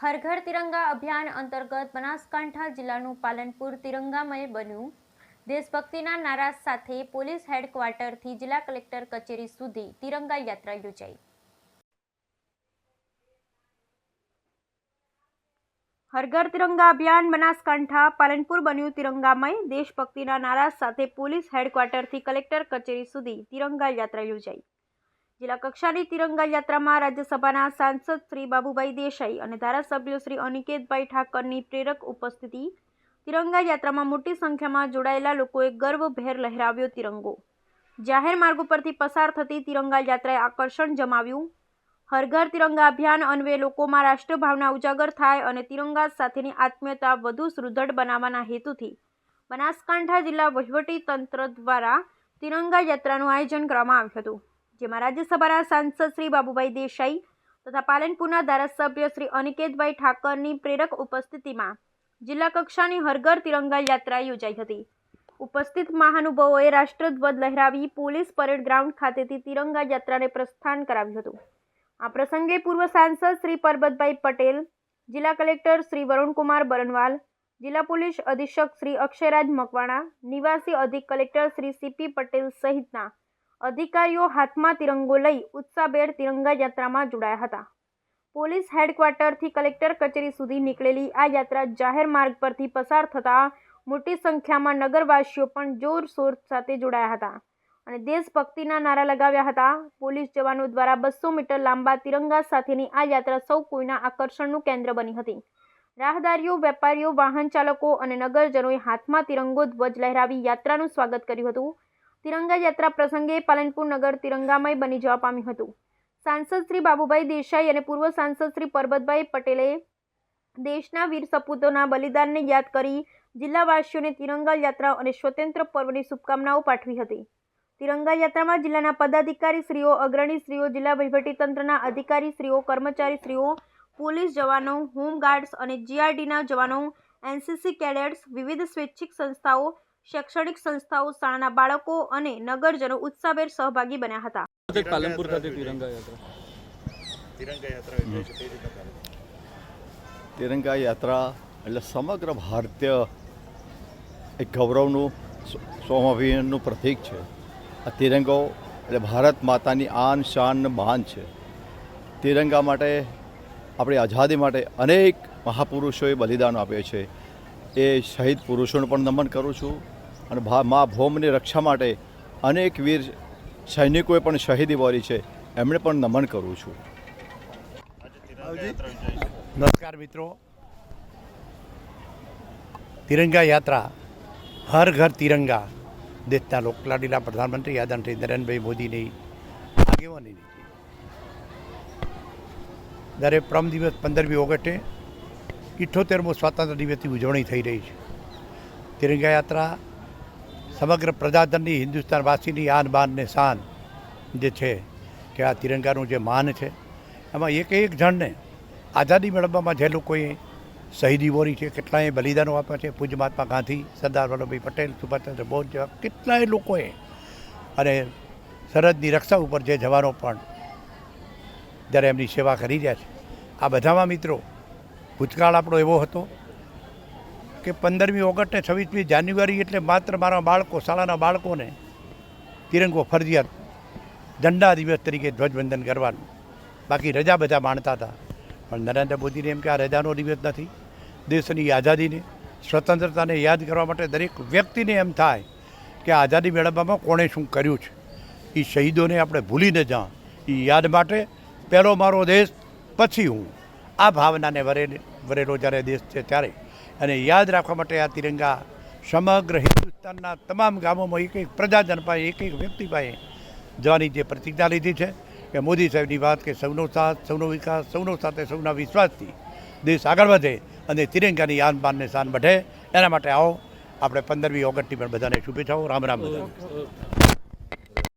હર ઘર તિરંગા અભિયાન અંતર્ગત બનાસકાંઠા જિલ્લાનું પાલનપુર તિરંગામય બન્યું. દેશભક્તિના નારા સાથે પોલીસ હેડક્વાર્ટરથી જિલ્લા કલેક્ટર કચેરી સુધી તિરંગા યાત્રા યોજાઈ. હરઘર તિરંગા અભિયાન બનાસકાંઠા પાલનપુર બન્યું તિરંગામય. દેશભક્તિના નારા સાથે પોલીસ હેડક્વાર્ટરથી કલેક્ટર કચેરી સુધી તિરંગા યાત્રા યોજાઈ. જિલ્લા કક્ષાની તિરંગા યાત્રામાં રાજ્યસભાના સાંસદ શ્રી બાબુભાઈ દેસાઈ અને ધારાસભ્યો શ્રી અનિકેતભાઈ ઠાકરની પ્રેરક ઉપસ્થિતિ. તિરંગા યાત્રામાં મોટી સંખ્યામાં જોડાયેલા લોકોએ ગર્વભેર લહેરાવ્યો તિરંગો. જાહેર માર્ગ પરથી પસાર થતી તિરંગા યાત્રાએ આકર્ષણ જમાવ્યું. હર ઘર તિરંગા અભિયાન અન્વયે લોકોમાં રાષ્ટ્રભાવના ઉજાગર થાય અને તિરંગા સાથેની આત્મીયતા વધુ સુદૃઢ બનાવવાના હેતુથી બનાસકાંઠા જિલ્લા વહીવટી તંત્ર દ્વારા તિરંગા યાત્રાનું આયોજન કરવામાં આવ્યું હતું. જેમાં રાજ્યસભાના સાંસદ શ્રી બાબુભાઈ દેસાઈ તથા પાલનપુરના ધારાસભ્ય શ્રી અનિકેતભાઈ ઠાકરની પ્રેરક ઉપસ્થિતિમાં જિલ્લા કક્ષાની હરઘર તિરંગા યાત્રા યોજાઈ હતી. ઉપસ્થિત મહાનુભાવોએ રાષ્ટ્રધ્વજ લહેરાવી પોલીસ પરેડ ગ્રાઉન્ડ ખાતેથી તિરંગા યાત્રાને પ્રસ્થાન કરાવ્યું હતું. આ પ્રસંગે પૂર્વ સાંસદ શ્રી પરબતભાઈ પટેલ, જિલ્લા કલેક્ટર શ્રી વરુણકુમાર બરનવાલ, જિલ્લા પોલીસ અધિક્ષક શ્રી અક્ષયરાજ મકવાણા, નિવાસી અધિક કલેક્ટર શ્રી સીપી પટેલ સહિતના અધિકારીઓ હાથમાં તિરંગો લઈ ઉત્સાહભેર તિરંગા યાત્રામાં જોડાયા હતા. પોલીસ હેડક્વાર્ટરથી કલેક્ટર કચેરી સુધી નીકળેલી આ યાત્રા જાહેર માર્ગ પરથી પસાર થતાં મોટી સંખ્યામાં નગરવાસીઓ પણ જોરશોર સાથે જોડાયા હતા અને દેશભક્તિના નારા લગાવ્યા હતા. પોલીસ જવાનો દ્વારા બસો મીટર લાંબા તિરંગા સાથેની આ યાત્રા સૌ કોઈના આકર્ષણનું કેન્દ્ર બની હતી. રાહદારીઓ, વેપારીઓ વાહન ચાલકો અને નગરજનોએ હાથમાં તિરંગો ધ્વજ લહેરાવી યાત્રાનું સ્વાગત કર્યું હતું. તિરંગા યાત્રા પ્રસંગે પાલનપુર નગર તિરંગામય બની જવા પામ્યું હતું. સાંસદ શ્રી બાબુભાઈ દેસાઈ અને પૂર્વ સાંસદ શ્રી પરબતભાઈ પટેલે દેશના વીર સપૂતોના બલિદાનને યાદ કરી જિલ્લાવાસીઓને તિરંગા યાત્રા અને સ્વતંત્ર પર્વની શુભકામનાઓ પાઠવી હતી. તિરંગા યાત્રામાં જિલ્લાના પદાધિકારી શ્રીઓ અગ્રણી શ્રીઓ જિલ્લા વહીવટીતંત્રના કર્મચારી શ્રીઓ પોલીસ જવાનો હોમગાર્ડ્સ અને જીઆરડીના જવાનો, એનસીસી કેડેટ્સ, વિવિધ સ્વૈચ્છિક સંસ્થાઓ શૈક્ષણિક સંસ્થાઓ શાળાના બાળકો અને નગરજનો ઉત્સાહભેર સહભાગી બન્યા હતા. પાલનપુર ખાતે તિરંગા યાત્રા. તિરંગા યાત્રા. તિરંગા યાત્રા એટલે સમગ્ર ભારતીય એક ગૌરવનું સ્વ- સ્વાભિમાનનું પ્રતીક છે. આ તિરંગો એટલે ભારત માતાની આન શાન માન છે. તિરંગા માટે આપણી આઝાદી માટે અનેક મહાપુરુષોએ બલિદાન આપ્યો છે. એ શહીદ પુરુષોને પણ નમન કરું છું. અને ભા, મા ભૌમની રક્ષા માટે અનેક વીર સૈનિકોએ પણ શહીદી વારી છે. એમણે પણ નમન કરું છું. નમસ્કાર મિત્રો. તિરંગા યાત્રા હર ઘર તિરંગા દેશના લોકલાડીલા પ્રધાનમંત્રી આદરણીય નરેન્દ્રભાઈ મોદીની આગેવાની નીતિ જ્યારે પ્રમ દિવસ પંદરમી ઓગસ્ટે ઇઠ્ઠોતેરમો સ્વાતંત્ર્ય દિવસની ઉજવણી થઈ રહી છે. તિરંગા યાત્રા સમગ્ર પ્રજાધનની હિન્દુસ્તાનવાસીની આન બાન ને શાન જે છે કે આ તિરંગાનું જે માન છે, એમાં એક એક જણને આઝાદી મેળવવામાં જે લોકોએ શહીદી વોરી છે, કેટલાય બલિદાનો આપ્યા છે, પૂજ્ય મહાત્મા ગાંધી, સરદાર વલ્લભભાઈ પટેલ, સુભાષચંદ્ર બોઝ જેવા કેટલાય લોકોએ અને સરહદની રક્ષા ઉપર જે જવાનો પણ જ્યારે એમની સેવા કરી રહ્યા છે. આ બધામાં મિત્રો ભૂતકાળ આપણો એવો હતો કે પંદરમી ઓગસ્ટને છવ્વીસમી જાન્યુઆરી એટલે માત્ર મારા બાળકો, શાળાના બાળકોને તિરંગો, ફરજિયાત ઝંડા દિવસ તરીકે ધ્વજવંદન કરવાનું. બાકી રજા બધા માણતા હતા. પણ નરેન્દ્ર મોદીને એમ કે આ રજાનો દિવસ નથી. દેશની આઝાદીને, સ્વતંત્રતાને યાદ કરવા માટે દરેક વ્યક્તિને એમ થાય કે આઝાદી મેળવવામાં કોણે શું કર્યું છે. એ શહીદોને આપણે ભૂલી ન જા એ યાદ માટે પહેલો મારો દેશ, પછી હું. આ ભાવનાને વરે વરેલો જ્યારે દેશ છે ત્યારે. અને યાદ રાખવા માટે આ તિરંગા સમગ્ર હિન્દુસ્તાનના તમામ ગામોમાં એક એક પ્રજાજન પાસે, એક એક વ્યક્તિ પાસે જવાની જે પ્રતિજ્ઞા લીધી છે કે મોદી સાહેબની વાત કે સૌનો સાથ, સૌનો વિકાસ, સૌનો સાથે સૌના વિશ્વાસથી દેશ આગળ વધે અને તિરંગાની આન બાનને શાન વધે. એના માટે આવો. આપણે પંદરમી ઓગસ્ટની પણ બધાને શુભેચ્છાઓ. રામ રામ બધાને.